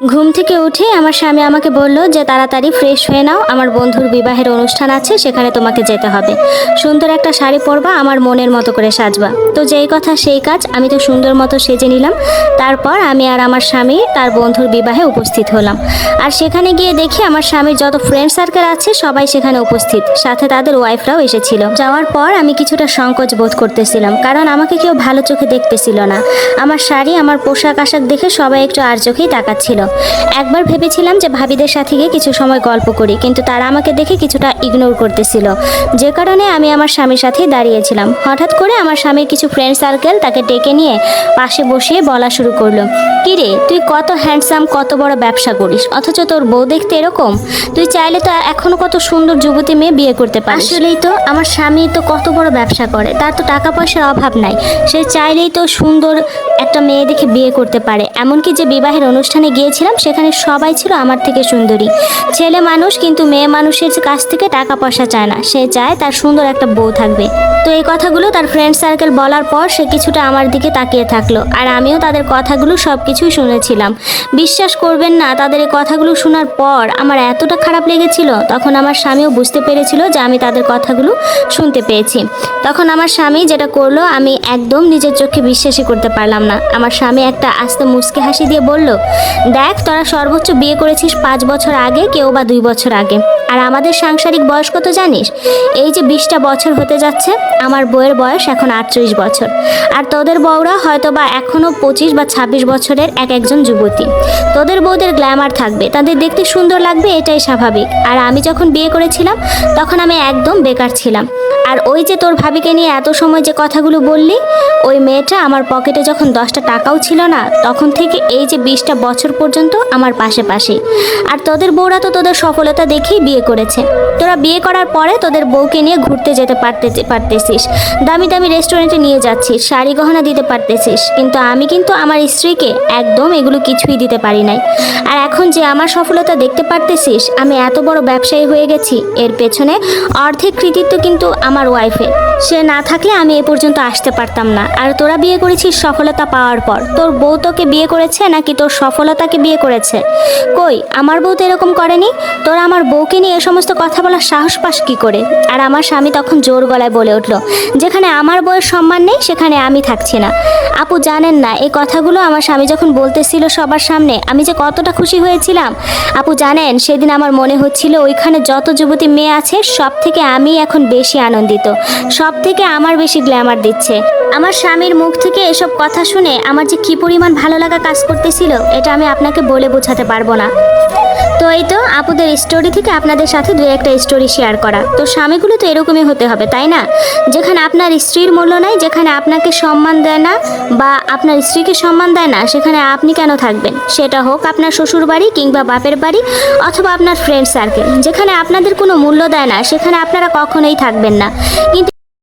ঘুম থেকে উঠে আমার স্বামী আমাকে বলল যে তাড়াতাড়ি ফ্রেশ হয়ে নাও, আমার বন্ধুর বিবাহের অনুষ্ঠান আছে, সেখানে তোমাকে যেতে হবে। সুন্দর একটা শাড়ি পরবা, আমার মনের মতো করে সাজবা। তো যেই কথা সেই কাজ, আমি তো সুন্দর মতো সেজে নিলাম। তারপর আমি আর আমার স্বামী তার বন্ধুর বিবাহে উপস্থিত হলাম। আর সেখানে গিয়ে দেখি আমার স্বামীর যত ফ্রেন্ড সার্কেল আছে, সবাই সেখানে উপস্থিত। সাথে তাদের ওয়াইফরাও এসেছিল। যাওয়ার পর আমি কিছুটা সংকোচ বোধ করতেছিলাম, কারণ আমাকে কেউ ভালো চোখে দেখতেছিল না। আমার শাড়ি, আমার পোশাক আশাক দেখে সবাই একটু আর চোখেই তাকাচ্ছিল। একবার ভেবেছিলাম যে ভাবিদের সাথে গিয়ে কিছু সময় গল্প করি, কিন্তু তারা আমাকে দেখে কিছুটা ইগনোর করতেছিল। যে কারণে আমি আমার স্বামীর সাথেই দাঁড়িয়েছিলাম। হঠাৎ করে আমার স্বামীর কিছু ফ্রেন্ড সার্কেল তাকে ডেকে নিয়ে পাশে বসিয়ে বলা শুরু করল, কিরে, তুই কত হ্যান্ডসাম কত বড় ব্যবসা করিস? অথচ তোর বউ দেখতে এরকম? তুই চাইলে তো এখনও কত সুন্দর যুবতী মেয়ে বিয়ে করতে পারিস। আসলেই তো, আমার স্বামী তো কত বড় ব্যবসা করে, তার তো টাকা পয়সার অভাব নাই। সে চাইলেই তো সুন্দর একটা মেয়ে দেখে বিয়ে করতে পারে। এমনকি যে বিবাহের অনুষ্ঠানে গিয়েছিলাম, সেখানে সবাই ছিল আমার থেকে সুন্দরী। ছেলে মানুষ, কিন্তু মেয়ে মানুষের কাছ থেকে টাকা পয়সা চায় না। সে চায় তার সুন্দর একটা বউ থাকবে। তো এই কথাগুলো তার ফ্রেন্ড সার্কেল বলার পর সে কিছুটা আমার দিকে তাকিয়ে থাকল। আর আমিও তাদের কথাগুলো সব কিছুই শুনেছিলাম। বিশ্বাস করবেন না, তাদের এই কথাগুলো শোনার পর আমার এতটা খারাপ লেগেছিল, তখন আমার স্বামীও বুঝতে পেরেছিল যে আমি তাদের কথাগুলো শুনতে পেয়েছি। তখন আমার স্বামী যেটা করল, আমি একদম নিজের চোখে বিশ্বাসই করতে পারলাম না। আমার স্বামী একটা আস্তে মুচকে হাসি দিয়ে বলল, দেখ, তোরা সর্বোচ্চ বিয়ে করেছিস পাঁচ বছর আগে, কেউ বা দুই বছর আগে। আর আমাদের সাংসারিক বয়স কত জানিস? এই যে বিশটা বছর হতে যাচ্ছে, আমার বউয়ের বয়স এখন আটচল্লিশ বছর। আর তোদের বউরা হয়তো বা এখনও পঁচিশ বা ছাব্বিশ বছরের এক একজন যুবতী। তোদের বউদের গ্ল্যামার থাকবে, তাদের দেখতে সুন্দর লাগবে, এটাই স্বাভাবিক। আর আমি যখন বিয়ে করেছিলাম, তখন আমি একদম বেকার ছিলাম। আর ওই যে তোর ভাবিকে নিয়ে এত সময় যে কথাগুলো বললি, ওই মেয়েটা আমার পকেটে যখন দশটা টাকাও ছিল না, তখন থেকে এই যে বিশটা বছর পর্যন্ত আমার পাশে পাশে আর তোদের বউরা তো তোদের সফলতা দেখেই বিয়ে করেছে। তোরা বিয়ে করার পরে তোদের বউকে নিয়ে ঘুরতে যেতে পারতে পারতেছিস। দামি দামি রেস্টুরেন্টে নিয়ে যাচ্ছিস, শাড়ি গহনা দিতে পারতেছিস। কিন্তু আমি কিন্তু আমার স্ত্রীকে একদম এগুলো কিছুই দিতে পারি নাই। আর এখন যে আমার সফলতা দেখতে পারতেছিস, আমি এত বড় ব্যবসায়ী হয়ে গেছি, এর পেছনে অর্ধেক কৃতিত্ব কিন্তু আমার ওয়াইফের সে না থাকলে আমি এ পর্যন্ত আসতে পারতাম না। আর তোরা বিয়ে করেছিস সফলতা পাওয়ার পর। তোর বউ তোকে বিয়ে করেছে নাকি তোর সফলতাকে বিয়ে করেছে? কই, আমার বউ তো এরকম করেনি? তোর আমার বউকে নিয়ে এ সমস্ত কথা বলার সাহস পাস কী করে? আর আমার স্বামী তখন জোর গলায় বলে উঠল, যেখানে আমার বউয়ের সম্মান নেই, সেখানে আমি থাকছি না। আপু জানেন না, এই কথাগুলো আমার স্বামী যখন বলতেছিল সবার সামনে, আমি যে কতটা খুশি হয়েছিলাম। আপু জানেন, সেদিন আমার মনে হচ্ছিল ওইখানে যত যুবতী মেয়ে আছে সব থেকে আমি এখন বেশি আনন্দিত। সব থেকে আমার বেশি গ্ল্যামার দিচ্ছে। আমার স্বামীর মুখ থেকে এসব কথা শুনে আমার যে কী পরিমাণ ভালো লাগা কাজ করতেছিল, এটা আমি আপনাকে বলে বোঝাতে পারব না। তো এই তো আপুদের স্টোরি থেকে আপনাদের সাথে দু একটা স্টোরি শেয়ার করা। তো স্বামীগুলো তো এরকমই হতে হবে, তাই না? যেখানে আপনার স্ত্রীর মূল্য নাই, যেখানে আপনাকে সম্মান দেয় না বা আপনার স্ত্রীকে সম্মান দেয় না, সেখানে আপনি কেন থাকবেন? সেটা হোক আপনার শ্বশুর বাড়ি কিংবা বাপের বাড়ি অথবা আপনার ফ্রেন্ড সার্কেল যেখানে আপনাদের কোনো মূল্য দেয় না, সেখানে আপনারা কখনোই থাকবেন না। কিন্তু